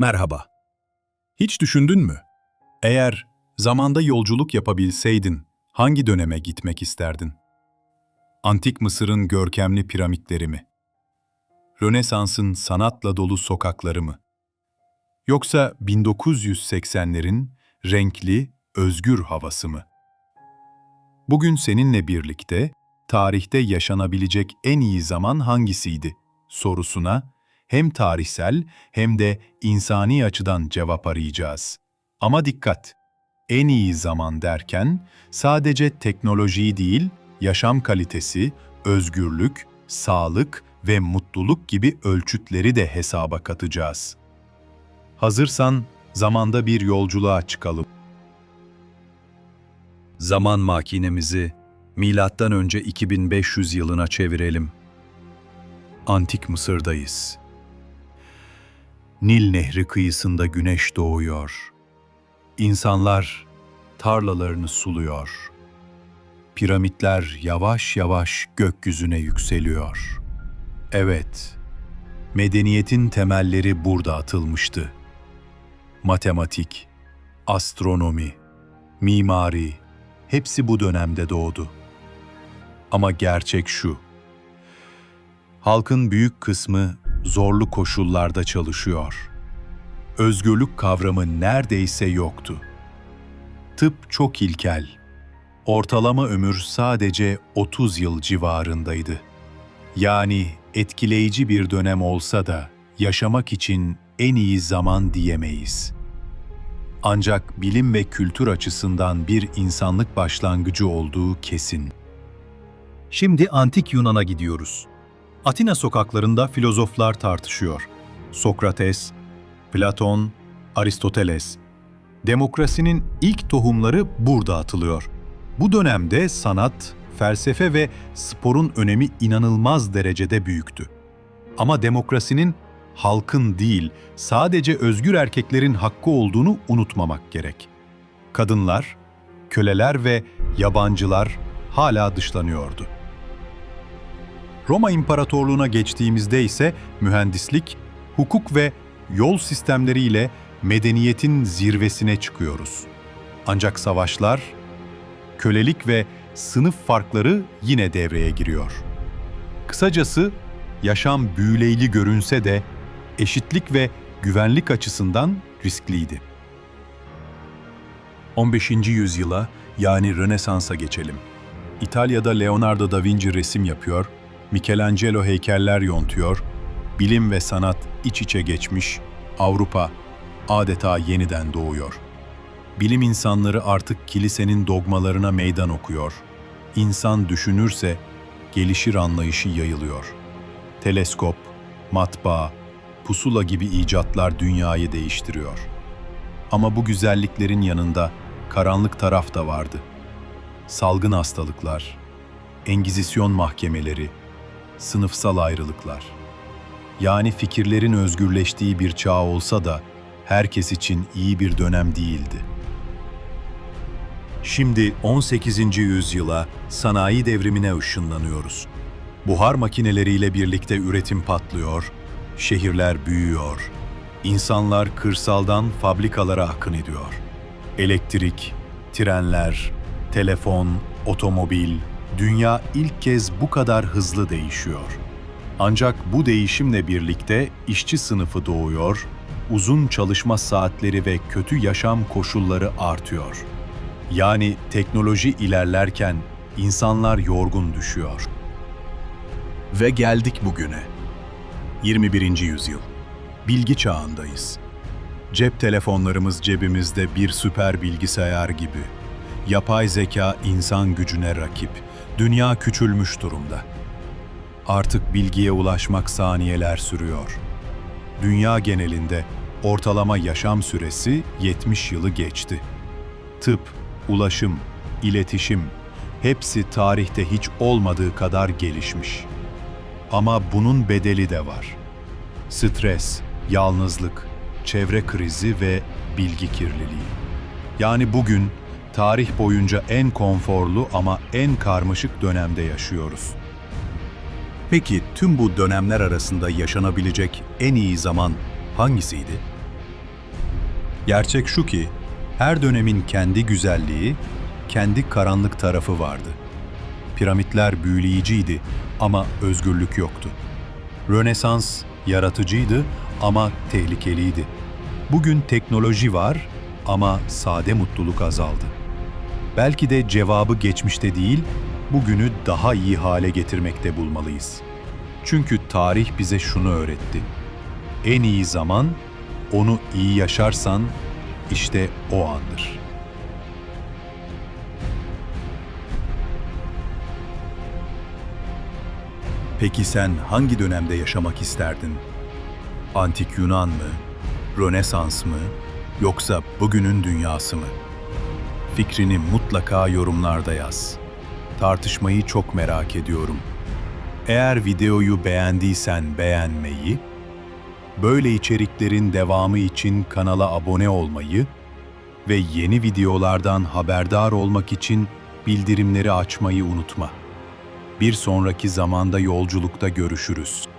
Merhaba. Hiç düşündün mü? Eğer zamanda yolculuk yapabilseydin hangi döneme gitmek isterdin? Antik Mısır'ın görkemli piramitleri mi? Rönesans'ın sanatla dolu sokakları mı? Yoksa 1980'lerin renkli, özgür havası mı? Bugün seninle birlikte tarihte yaşanabilecek en iyi zaman hangisiydi sorusuna hem tarihsel hem de insani açıdan cevap arayacağız. Ama dikkat! En iyi zaman derken sadece teknolojiyi değil, yaşam kalitesi, özgürlük, sağlık ve mutluluk gibi ölçütleri de hesaba katacağız. Hazırsan zamanda bir yolculuğa çıkalım. Zaman makinemizi milattan önce 2500 yılına çevirelim. Antik Mısır'dayız. Nil Nehri kıyısında güneş doğuyor. İnsanlar tarlalarını suluyor. Piramitler yavaş yavaş gökyüzüne yükseliyor. Evet, medeniyetin temelleri burada atılmıştı. Matematik, astronomi, mimari, hepsi bu dönemde doğdu. Ama gerçek şu. Halkın büyük kısmı zorlu koşullarda çalışıyor. Özgürlük kavramı neredeyse yoktu. Tıp çok ilkel. Ortalama ömür sadece 30 yıl civarındaydı. Yani etkileyici bir dönem olsa da yaşamak için en iyi zaman diyemeyiz. Ancak bilim ve kültür açısından bir insanlık başlangıcı olduğu kesin. Şimdi antik Yunan'a gidiyoruz. Atina sokaklarında filozoflar tartışıyor. Sokrates, Platon, Aristoteles. Demokrasinin ilk tohumları burada atılıyor. Bu dönemde sanat, felsefe ve sporun önemi inanılmaz derecede büyüktü. Ama demokrasinin halkın değil, sadece özgür erkeklerin hakkı olduğunu unutmamak gerek. Kadınlar, köleler ve yabancılar hala dışlanıyordu. Roma İmparatorluğu'na geçtiğimizde ise mühendislik, hukuk ve yol sistemleriyle medeniyetin zirvesine çıkıyoruz. Ancak savaşlar, kölelik ve sınıf farkları yine devreye giriyor. Kısacası yaşam büyüleyli görünse de eşitlik ve güvenlik açısından riskliydi. 15. yüzyıla yani Rönesans'a geçelim. İtalya'da Leonardo da Vinci resim yapıyor, Michelangelo heykeller yontuyor, bilim ve sanat iç içe geçmiş, Avrupa adeta yeniden doğuyor. Bilim insanları artık kilisenin dogmalarına meydan okuyor. İnsan düşünürse gelişir anlayışı yayılıyor. Teleskop, matbaa, pusula gibi icatlar dünyayı değiştiriyor. Ama bu güzelliklerin yanında karanlık taraf da vardı. Salgın hastalıklar, engizisyon mahkemeleri, sınıfsal ayrılıklar. Yani fikirlerin özgürleştiği bir çağ olsa da herkes için iyi bir dönem değildi. Şimdi 18. yüzyıla sanayi devrimine ışınlanıyoruz. Buhar makineleriyle birlikte üretim patlıyor, şehirler büyüyor, insanlar kırsaldan fabrikalara akın ediyor. Elektrik, trenler, telefon, otomobil, dünya ilk kez bu kadar hızlı değişiyor. Ancak bu değişimle birlikte işçi sınıfı doğuyor, uzun çalışma saatleri ve kötü yaşam koşulları artıyor. Yani teknoloji ilerlerken insanlar yorgun düşüyor. Ve geldik bugüne. 21. yüzyıl. Bilgi çağındayız. Cep telefonlarımız cebimizde bir süper bilgisayar gibi. Yapay zeka insan gücüne rakip. Dünya küçülmüş durumda. Artık bilgiye ulaşmak saniyeler sürüyor. Dünya genelinde ortalama yaşam süresi 70 yılı geçti. Tıp, ulaşım, iletişim hepsi tarihte hiç olmadığı kadar gelişmiş. Ama bunun bedeli de var. Stres, yalnızlık, çevre krizi ve bilgi kirliliği. Yani bugün tarih boyunca en konforlu ama en karmaşık dönemde yaşıyoruz. Peki tüm bu dönemler arasında yaşanabilecek en iyi zaman hangisiydi? Gerçek şu ki, her dönemin kendi güzelliği, kendi karanlık tarafı vardı. Piramitler büyüleyiciydi ama özgürlük yoktu. Rönesans yaratıcıydı ama tehlikeliydi. Bugün teknoloji var ama sade mutluluk azaldı. Belki de cevabı geçmişte değil, bugünü daha iyi hale getirmekte bulmalıyız. Çünkü tarih bize şunu öğretti. En iyi zaman, onu iyi yaşarsan, işte o andır. Peki sen hangi dönemde yaşamak isterdin? Antik Yunan mı? Rönesans mı? Yoksa bugünün dünyası mı? Fikrini mutlaka yorumlarda yaz. Tartışmayı çok merak ediyorum. Eğer videoyu beğendiysen beğenmeyi, böyle içeriklerin devamı için kanala abone olmayı ve yeni videolardan haberdar olmak için bildirimleri açmayı unutma. Bir sonraki zamanda yolculukta görüşürüz.